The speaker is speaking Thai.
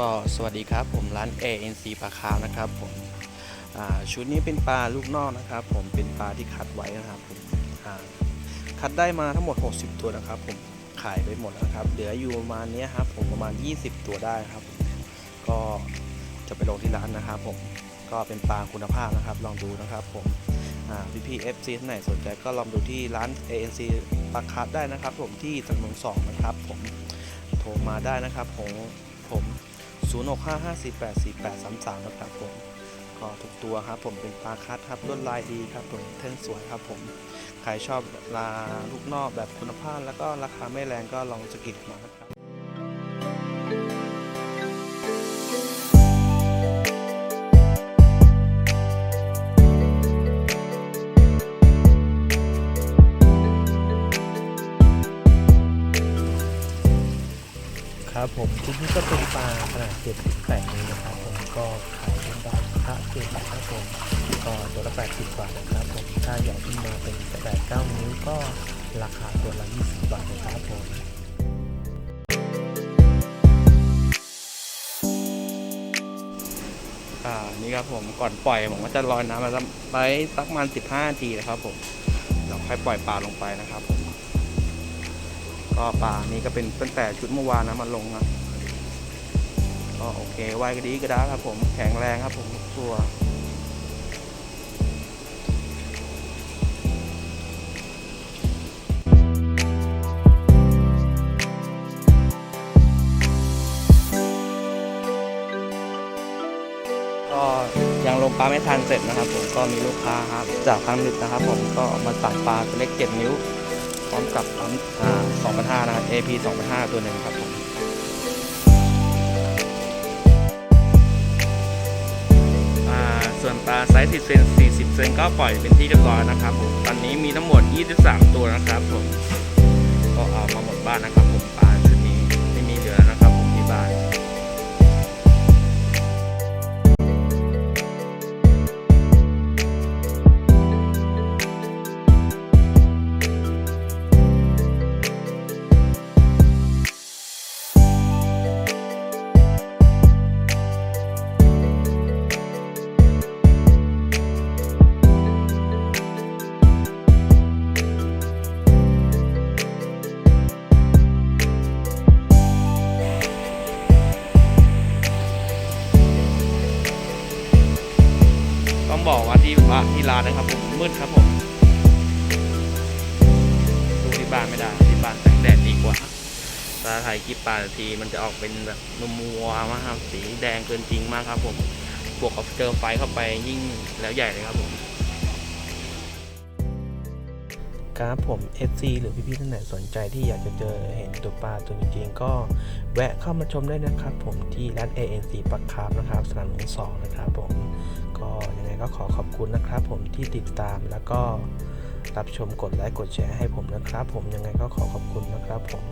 ก็สวัสดีครับผมร้าน ANC ปลาคาวนะครับผมชุดนี้เป็นปลาลูกนอกนะครับ ผมเป็นปลาที่คัดไว้นะครับผมคัดได้มาทั้งหมด 60 ตัวนะครับ ผมขายไปหมดนะครับ เหลืออยู่ประมาณนี้ครับผมประมาณ 20 ตัวได้ครับ ก็จะไปลงที่ร้านนะครับ ผมก็เป็นปลาคุณภาพนะครับ ลองดูนะครับ ผมพี่พีเอฟซีท่านไหนสนใจก็ลองดูที่ร้าน ANC ปลาคาร์ฟได้นะครับ ผมที่ถนนสองนะครับ ผมโทรมาได้นะครับ ผมผม 0655484833นะครับผมก็ทุกตัวครับผมเป็นปลาคัดครับลวดลายดีครับผมเท่นสวยครับผมใครชอบลาลูกนอกแบบคุณภาพ แล้วก็ราคาไม่แรงก็ลองสกิดมานะครับ ครับผมชุดนี้ก็เป็นปลาขนาด7 8นิ้วนะครับผมก็ขายเป็นปลาพระเกศนะครับผมก็ตัวละ80บาทนะครับผมถ้าใหญ่ขึ้นมาเป็น8 9นิ้วก็ราคาตัวละ20บาทนะครับผมอ่านี่ครับผมก่อนปล่อยผมก็จะลอยน้ำมาไว้สักประมาณ15นาทีนะครับผมแล้วค่อยปล่อยปลาลงไปนะครับผม ก็ปลานี้ก็เป็นตั้งแต่ชุดเมื่อวานนะมันลงนะก็โอเคว่ายก็ดีก็ได้ครับผมแข็งแรงครับผมทุกตัวก็ยังลงปลาไม่ทันเสร็จนะครับ ผมก็มีลูกค้าครับจากพังมิตรนะครับ ผมก็มาสั่งปลาตัวเล็กเจ็ดนิ้ว พร้อมกับอ่าสองพันห้านะครับ AP สองพันห้าตัวหนึ่งครับผมส่วนตาไซส์10เซน40 เซนก็ปล่อยเป็นที่เรียบร้อยนะครับผม ตอนนี้มีทั้งหมด 23 ตัวนะครับผม ก็เอามาหมดบ้านนะครับผม ต้องบอกว่าที่ว่าที่ร้านนะครับผมมืดครับผมดูที่บ้านไม่ได้ที่บ้านแสงแดดดีกว่าตาถ่ายคลิปปลาทีมันจะออกเป็นแบบมัวมากครับสีแดงเกินจริงมากครับ ผมบวกกับเจอไฟเข้าไปยิ่งแล้วใหญ่เลยครับผมครับผม FC หรือพี่ๆท่านไหนสนใจที่อยากจะเจอเห็นตัวปลาตัวจริงๆก็แวะเข้ามาชมได้นะครับ ผมที่ร้าน ANC ปักคามนะครับสนามหลวงสองนะครับผม ก็ขอขอบคุณนะครับผมที่ติดตามแล้วก็รับชมกดไลค์กดแชร์ให้ผมนะครับ ผมยังไงก็ขอขอบคุณนะครับผม